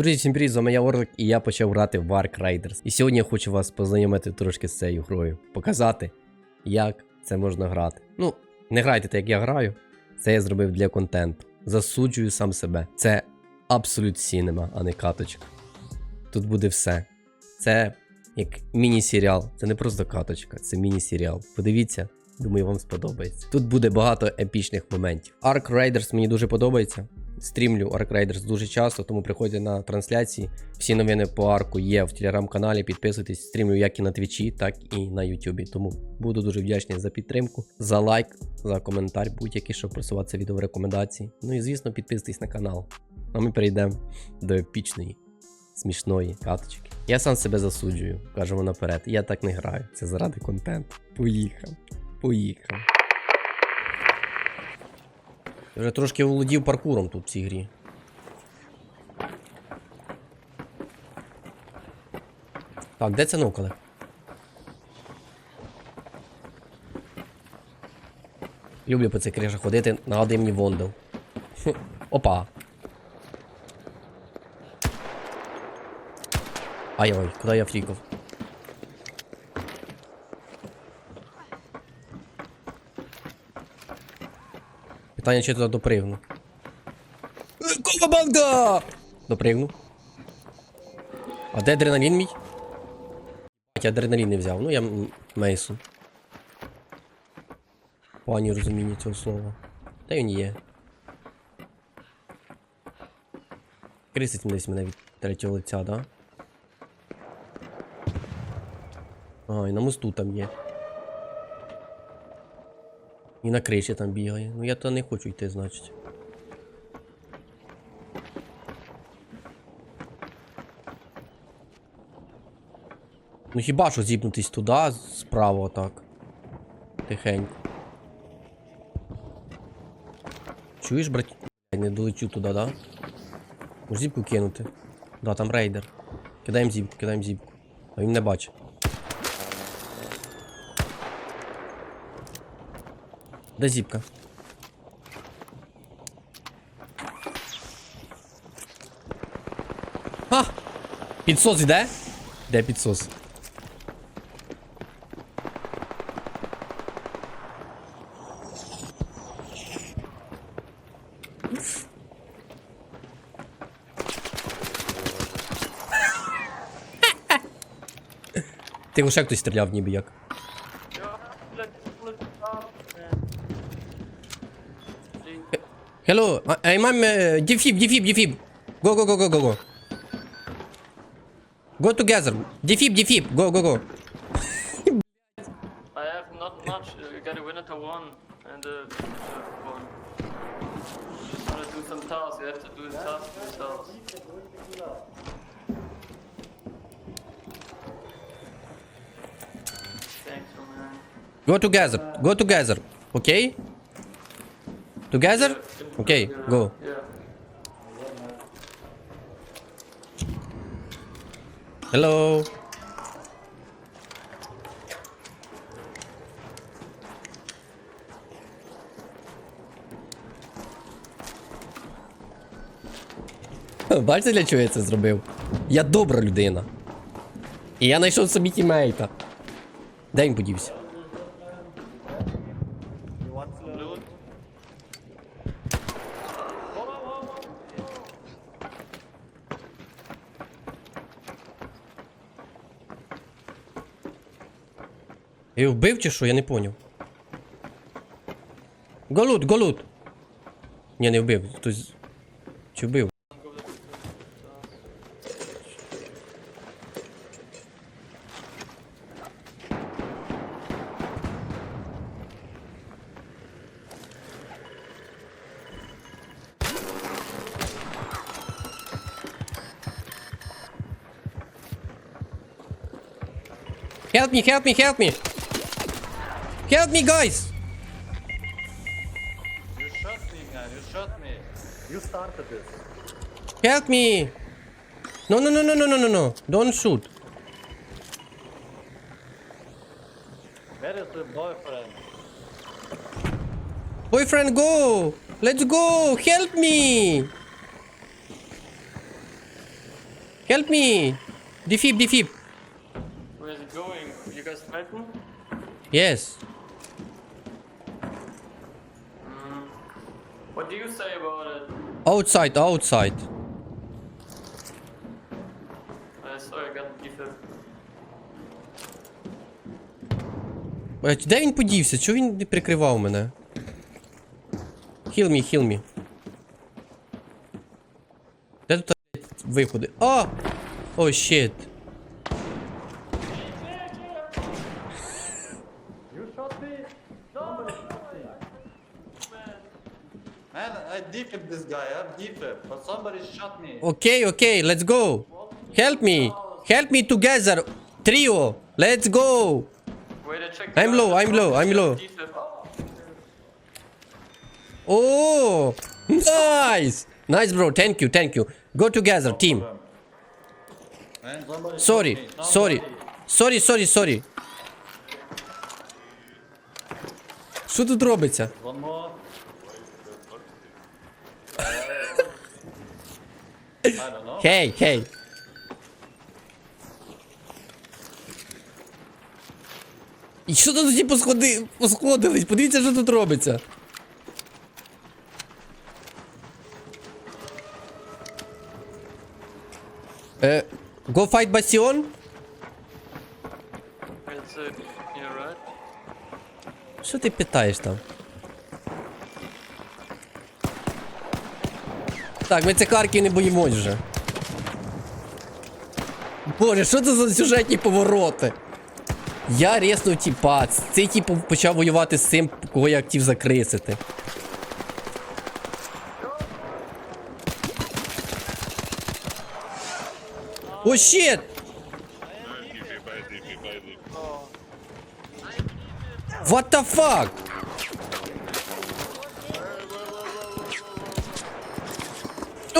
Друзі, всім привіт, з вами я Орлик, і я почав грати в Ark Raiders. І сьогодні я хочу вас познайомити трошки з цією грою, показати, як це можна грати. Ну, не грайте так, як я граю. Це я зробив для контенту. Засуджую сам себе. Це абсолют сінема, а не каточка. Тут буде все. Це як міні-серіал. Це не просто каточка, це міні-серіал. Подивіться, думаю, вам сподобається. Тут буде багато епічних моментів. Ark Raiders мені дуже подобається. Стрімлю Ark Raiders дуже часто, тому приходьте на трансляції. Всі новини по арку є в телеграм-каналі. Підписуйтесь, стрімлю як і на Твічі, так і на Ютубі. Тому буду дуже вдячний за підтримку, за лайк, за коментар, будь-який, щоб просувати відео в рекомендації. Ну і звісно, підписуйтесь на канал. А ми перейдемо до епічної, смішної каточки. Я сам себе засуджую, вам наперед. Я так не граю. Це заради контенту. Поїхав. Поїхав. Я вже трошки володів паркуром тут в цій грі. Так, де це нокали? Люблю по цих кришах ходити, нагадує мені Вондел. Хм, Опа. Ай-ой, куди я фрікав? Питання, чи туди допригну. Колобанда! Допригну. А де адреналін мій? Я адреналін не взяв. Ну я Мейсон. Пані розуміння цього слова. Та він є. Крисить десь мене від третього лиця, да? Ага, і на мосту там є. І на криші там бігає. Ну я туди не хочу йти, значить. Ну хіба що зіпнутись туди, справа отак. Тихенько. Чуєш, брат? Не долечу туди, да? Можеш зіпку кинути? Да, там рейдер. Кидаємо зіпку, кидаємо зіпку. А він не бачить. Де зіпка? А! Підсос іде? Де підсос? Ти лише хтось стріляв ніби як. Hello, I- I'm I'm uh, defib, defib, defib. Go, go, go, go, go, go. Go together. Defib, defib. Go, go, go. I have not much. Uh, you gotta win it to one and uh, uh, one. Just wanna do some tasks. You have to do the tasks yourselves. Thanks, man. Go together. Go together. Okay? Together? Okay, go. Hello. Бачите, для чого я це зробив? Я добра людина. І я знайшов собі тімейта. Де він подівся? Я його вбив чи що? Я не поняв. Голут, голут. Ні, не вбив. Хтось. Чи вбив? Help me, help me, help me! Help me, guys! You shot me, man. You shot me. You started this. Help me! No, no, no, no, no, no, no, no. Don't shoot. Where is the boyfriend? Boyfriend, go! Let's go! Help me! Help me! Defib, defib! Where is it going? You guys threaten? Yes. Outside, outside. Uh, sorry, I got defib. Блять, де він подівся? Чого він не прикривав мене? Heal me, heal me. Де тут виходи? О! О, щит. Man, I defib this guy, I'm defib, but somebody shot me. Окей, окей, let's go. Help me. Help me together. Trio. Let's go. Wait, I checked. I'm low, I'm low, I'm low. Defib. Oh, nice. Nice, bro. Thank you, thank you. Go together, team. Man, somebody Sorry, shot me. sorry. Somebody. Sorry, sorry, sorry. Що тут робиться? I don't know. Хей, хей. І що тут ті посходи... посходились? Подивіться, що тут робиться. Е, go fight Bastion? It's uh, here, right? Що ти питаєш там? Так, ми цикарки не боїмось вже. Боже, що це за сюжетні повороти? Я резнув тіпа. Цей тип почав воювати з цим, кого я хотів закрисити. О, щит! What the fuck?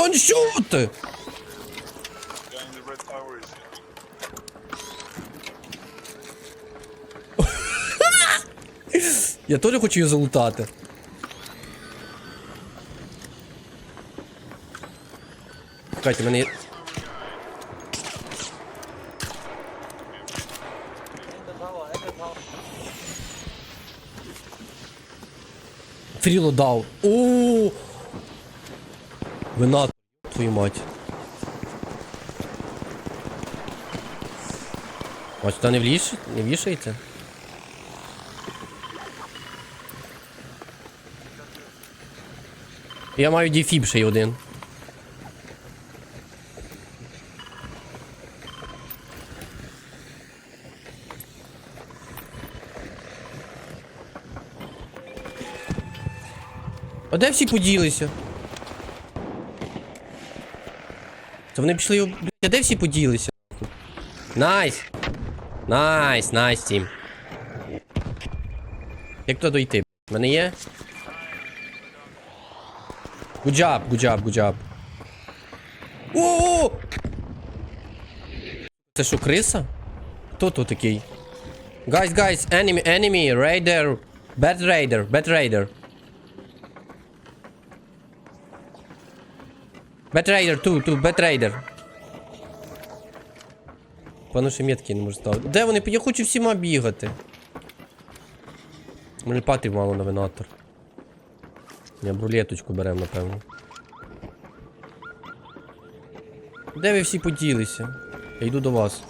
Don't shoot! Я теж хочу її залутати. Чекайте, мене є. Фріло дав. О! Вина, твою мать. А сюди не вліш... не вішається? Я маю дефіб один. А де всі поділися? Та вони пішли. Блядь, а де всі поділися? Найс! Найс, найс, тім. Як туди дойти? В Мене є? Good good job. О! Це що, криса? Хто тут такий? Guys, guys, enemy, enemy, raider, bad raider, bad raider. Two, two, bad raider. Пану ще метки не можу ставити. Де вони? Я хочу всіма бігати. Патрів мало навинатор. Я брулеточку берем, напевно. Де ви всі поділися? Я йду до вас.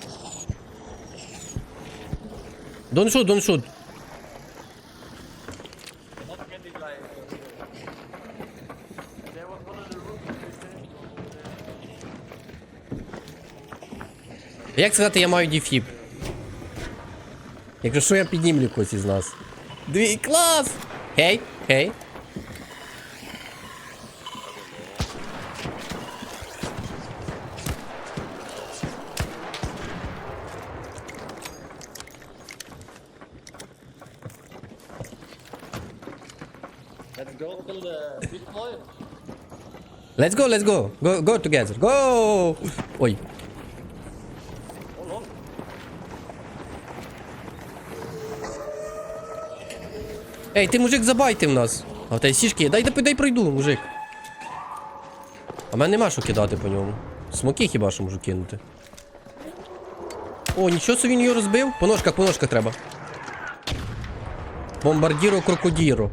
Don't shoot, Як сказати, я маю дефіб? Якщо що, я піднімлю когось із нас. Дві клас! Хей, хей. Let's go kill the big boy. Let's go, let's go. Go, go together. Go! Ой. Ей, ти мужик забайте в нас. А в тебе сішки є. Дай, дай, дай пройду, мужик. А мене нема що кидати по ньому. Смоки хіба що можу кинути. О, нічого собі він його розбив. По ножках, по ножках треба. Бомбардіро крокодіро.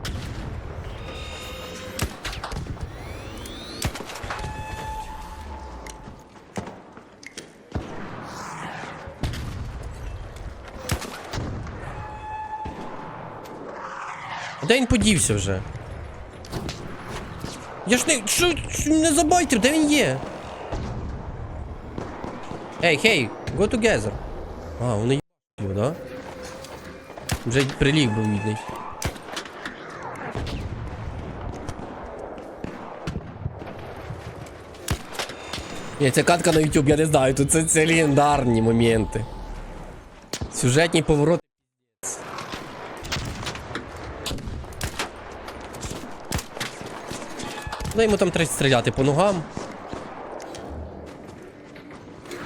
Де він подівся вже? Я ж не. Що, не забайтив, де він є? Ей, хей, go together. А, вони є його, да? Вже приліг був відний. Ні, ця катка на YouTube, я не знаю, тут це, це легендарні моменти. Сюжетні повороти. Ну йому там треба стріляти по ногам.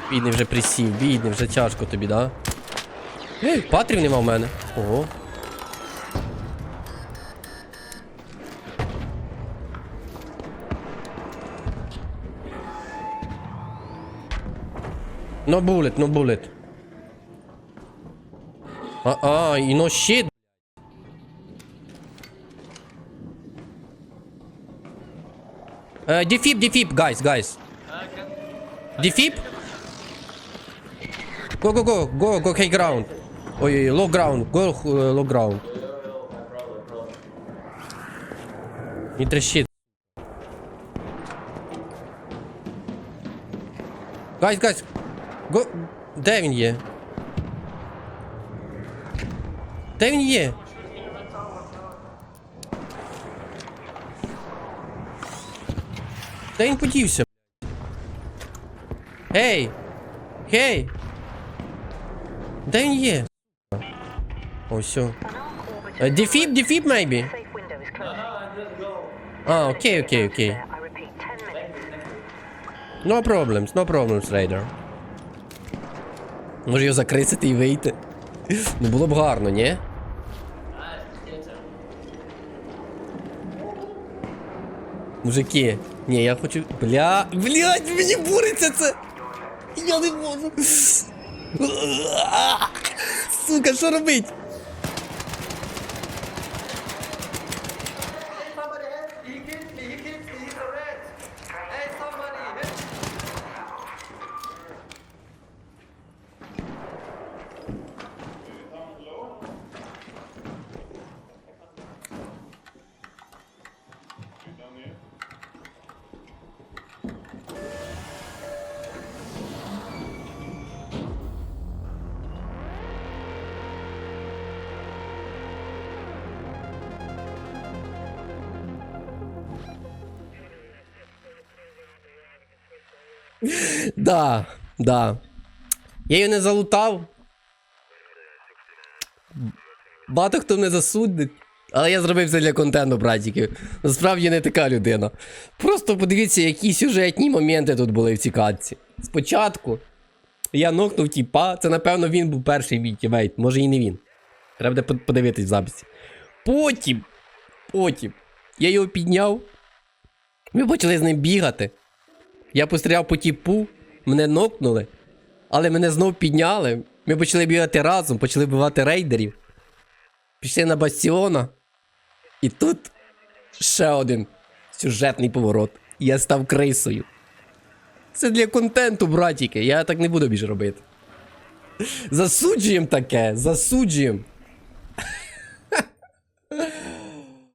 Бідний вже присів, бідний, вже тяжко тобі, да? Ей, патрів нема в мене. Ого. No bullet, no bullet. А, а, і no shit. Uh, defib, defib, guys, guys. Defib? Go, go, go, go, go, high ground. Ой, low ground, go uh, low ground. Не трещит. Guys, guys, go. Де він є? Де він є? Де він подівся? Гей! Гей! Де він є? О, все. Дефіб, дефіб, closing. А, окей, окей, окей. I repeat, 10 minutes. No problems, no problems, Raider. Може його закрисити і вийти. Ну було б гарно, ні? Мужики, ні, я хочу. Бля. Блять, мені буриться це! Я не можу. Сука, що робить? Да, да. Я її не залутав. Багато хто мене засудить. Але я зробив це для контенту, братіки. Насправді не така людина. Просто подивіться, які сюжетні моменти тут були в цій катці. Спочатку я нокнув тіпа, це напевно він був перший мій тімейт, може і не він. Треба буде подивитись в записі. Потім, потім, я його підняв. Ми почали з ним бігати. Я постріляв по тіпу, мене нокнули, але мене знов підняли. Ми почали бігати разом, почали вбивати рейдерів. Пішли на бастіона. І тут ще один сюжетний поворот. Я став крисою. Це для контенту, братіки. Я так не буду більше робити. Засуджуємо таке, засуджуємо.